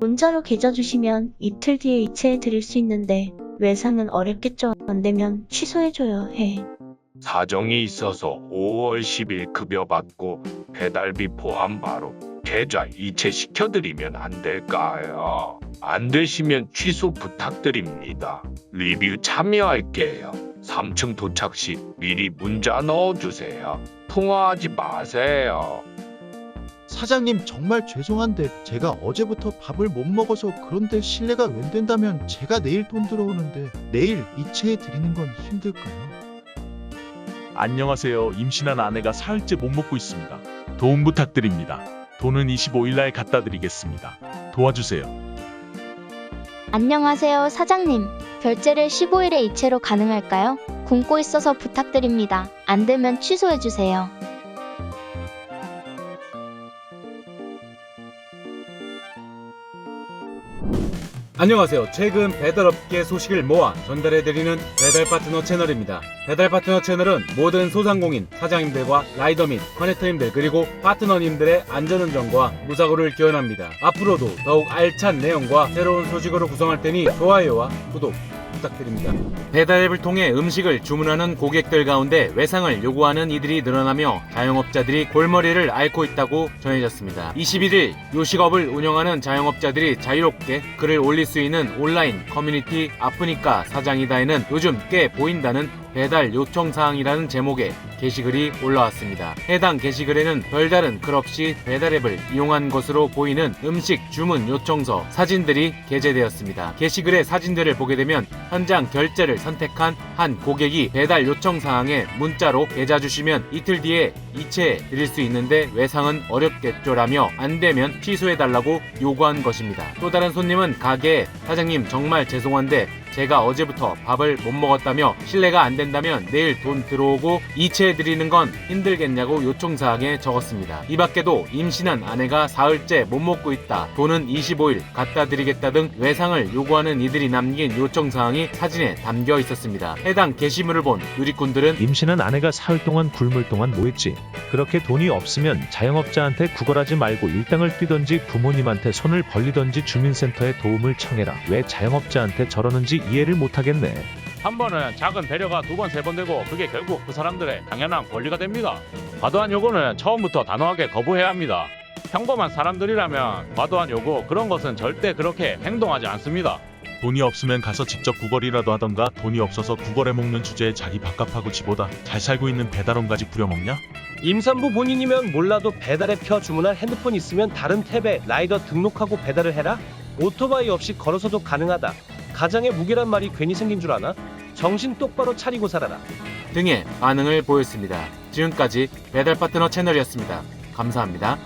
문자로 계좌 주시면 이틀 뒤에 이체해 드릴 수 있는데 외상은 어렵겠죠. 안 되면 취소해줘요 해. 사정이 있어서 5월 10일 급여 받고 배달비 포함 바로 계좌 이체시켜드리면 안 될까요? 안 되시면 취소 부탁드립니다. 리뷰 참여할게요. 3층 도착 시 미리 문자 넣어주세요. 통화하지 마세요. 사장님 정말 죄송한데 제가 어제부터 밥을 못 먹어서 그런데 실례가 웬 된다면 제가 내일 돈 들어오는데 내일 이체해 드리는 건 힘들까요? 안녕하세요. 임신한 아내가 사흘째 못 먹고 있습니다. 도움 부탁드립니다. 돈은 25일날 갖다 드리겠습니다. 도와주세요. 안녕하세요, 사장님. 결제를 15일에 이체로 가능할까요? 굶고 있어서 부탁드립니다. 안 되면 취소해주세요. 안녕하세요. 최근 배달업계 소식을 모아 전달해드리는 배달 파트너 채널입니다. 배달 파트너 채널은 모든 소상공인, 사장님들과 라이더 및 커넥터님들 그리고 파트너님들의 안전운전과 무사고를 기원합니다. 앞으로도 더욱 알찬 내용과 새로운 소식으로 구성할 테니 좋아요와 구독 부탁드립니다. 배달 앱을 통해 음식을 주문하는 고객들 가운데 외상을 요구하는 이들이 늘어나며 자영업자들이 골머리를 앓고 있다고 전해졌습니다. 21일 요식업을 운영하는 자영업자들이 자유롭게 글을 올릴 수 있는 온라인 커뮤니티 아프니까 사장이다에는 요즘 꽤 보인다는 배달 요청 사항이라는 제목의 게시글이 올라왔습니다. 해당 게시글에는 별다른 글 없이 배달 앱을 이용한 것으로 보이는 음식 주문 요청서 사진들이 게재되었습니다. 게시글의 사진들을 보게 되면 현장 결제를 선택한 한 고객이 배달 요청 사항에 문자로 계좌 주시면 이틀 뒤에 이체해 드릴 수 있는데 외상은 어렵겠죠라며 안 되면 취소해 달라고 요구한 것입니다. 또 다른 손님은 가게에 사장님 정말 죄송한데 제가 어제부터 밥을 못 먹었다며 실례가 안 된다면 내일 돈 들어오고 이체해 드리는 건 힘들겠냐고 요청사항에 적었습니다. 이 밖에도 임신한 아내가 사흘째 못 먹고 있다. 돈은 25일 갖다 드리겠다 등 외상을 요구하는 이들이 남긴 요청사항이 사진에 담겨 있었습니다. 해당 게시물을 본 누리꾼들은 임신한 아내가 사흘 동안 굶을 동안 뭐 했지? 그렇게 돈이 없으면 자영업자한테 구걸하지 말고 일당을 뛰던지 부모님한테 손을 벌리던지 주민센터에 도움을 청해라. 왜 자영업자한테 저러는지 이해를 못하겠네. 한 번은 작은 배려가 두 번, 세 번 되고 그게 결국 그 사람들의 당연한 권리가 됩니다. 과도한 요구는 처음부터 단호하게 거부해야 합니다. 평범한 사람들이라면 과도한 요구 그런 것은 절대 그렇게 행동하지 않습니다. 돈이 없으면 가서 직접 구걸이라도 하던가 돈이 없어서 구걸해 먹는 주제에 자기 밥값하고 지보다 잘 살고 있는 배달원까지 부려먹냐? 임산부 본인이면 몰라도 배달에 펴 주문할 핸드폰 있으면 다른 탭에 라이더 등록하고 배달을 해라? 오토바이 없이 걸어서도 가능하다. 가장의 무게란 말이 괜히 생긴 줄 아나? 정신 똑바로 차리고 살아라. 등의 반응을 보였습니다. 지금까지 배달 파트너 채널이었습니다. 감사합니다.